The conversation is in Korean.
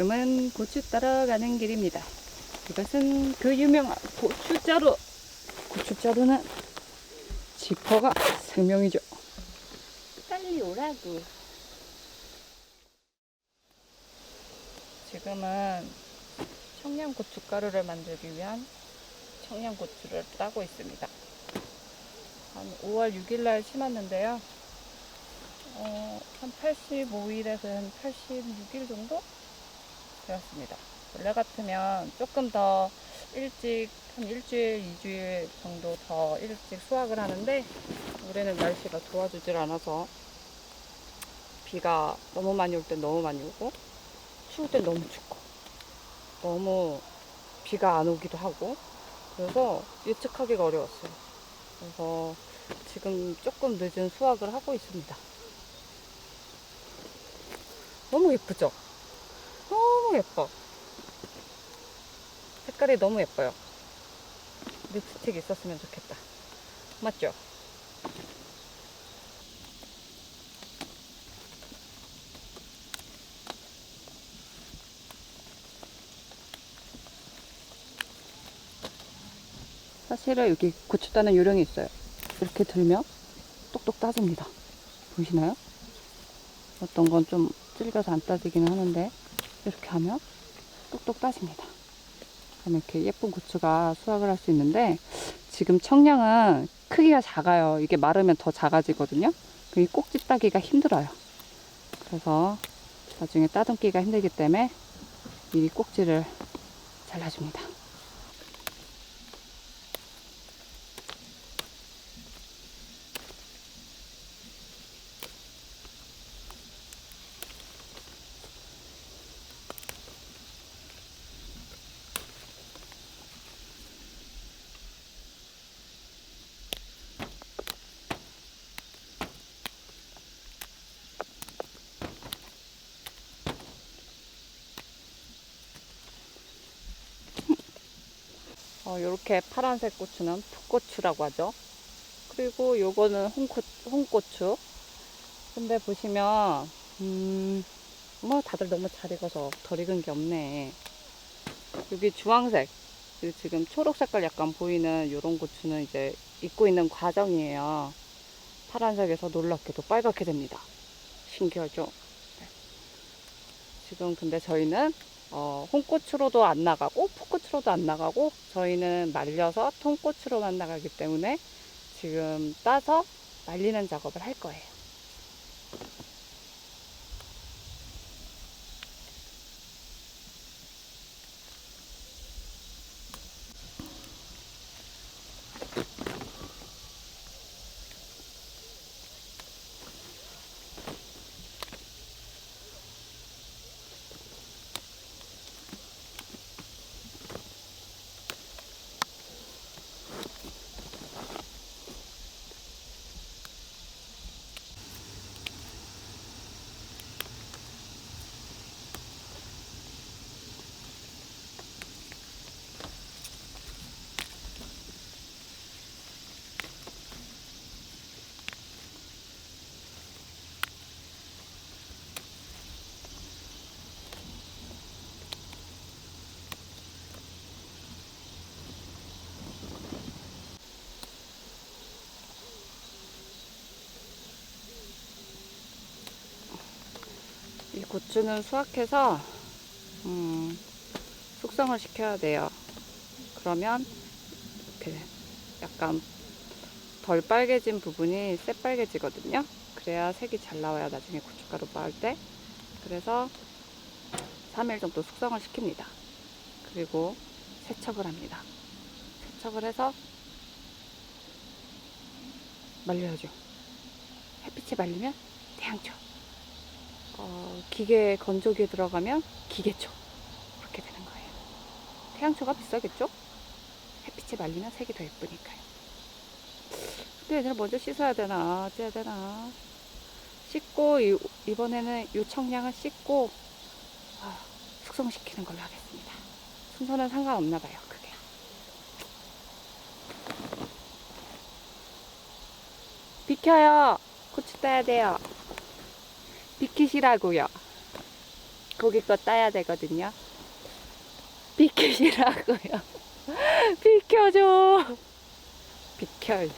지금은 고추 따라가는 길입니다. 이것은 그 유명한 고추자루. 고추자루는 지퍼가 생명이죠. 빨리 오라고. 지금은 청양고춧가루를 만들기 위한 청양고추를 따고 있습니다. 한 5월 6일 날 심었는데요. 어, 한 85일에서 한 86일 정도 되었습니다. 원래 같으면 조금 더 일찍, 한 일주일, 이주일 정도 더 일찍 수확을 하는데, 올해는 날씨가 도와주질 않아서, 비가 너무 많이 올 땐 너무 많이 오고, 추울 땐 너무 춥고, 너무 비가 안 오기도 하고, 그래서 예측하기가 어려웠어요. 그래서 지금 조금 늦은 수확을 하고 있습니다. 너무 예쁘죠? 예뻐. 색깔이 너무 예뻐요. 립스틱 있었으면 좋겠다. 맞죠? 사실은 여기 고추 따는 요령이 있어요. 이렇게 들면 똑똑 따집니다. 보이시나요? 어떤 건좀 질겨서 안 따지기는 하는데 이렇게 하면 똑똑 따집니다. 그럼 이렇게 예쁜 고추가 수확을 할 수 있는데 지금 청량은 크기가 작아요. 이게 마르면 더 작아지거든요. 이 꼭지 따기가 힘들어요. 그래서 나중에 따듬기가 힘들기 때문에 미리 꼭지를 잘라줍니다. 어, 요렇게 파란색 고추는 풋고추라고 하죠. 그리고 요거는 홍고, 홍고추. 근데 보시면, 음, 뭐 다들 너무 잘 익어서 덜 익은 게 없네. 여기 주황색, 그리고 지금 초록 색깔 약간 보이는 요런 고추는 이제 익고 있는 과정이에요. 파란색에서 놀랍게도 빨갛게 됩니다. 신기하죠? 네. 지금 근데 저희는 어, 홍고추로도 안 나가고 풋고추로도 안 나가고 저희는 말려서 통고추로만 나가기 때문에 지금 따서 말리는 작업을 할 거예요. 이 고추는 수확해서 음, 숙성을 시켜야 돼요. 그러면 이렇게 약간 덜 빨개진 부분이 새빨개지거든요. 그래야 색이 잘 나와요. 나중에 고춧가루 빻을 때. 그래서 3일 정도 숙성을 시킵니다. 그리고 세척을 합니다. 세척을 해서 말려야죠. 햇빛에 말리면 태양초. 어, 기계 건조기에 들어가면 기계초. 그렇게 되는 거예요. 태양초가 비싸겠죠? 햇빛에 말리면 색이 더 예쁘니까요. 근데 얘들 먼저 씻어야 되나, 어째야 되나. 씻고, 이, 이번에는 이 청량을 씻고, 아, 숙성시키는 걸로 하겠습니다. 순서는 상관없나 봐요, 그게. 비켜요! 고추 따야 돼요. 비키시라고요. 이쁘기껏 따야 되거든요. 비키시라고요. 비켜줘. 비켜.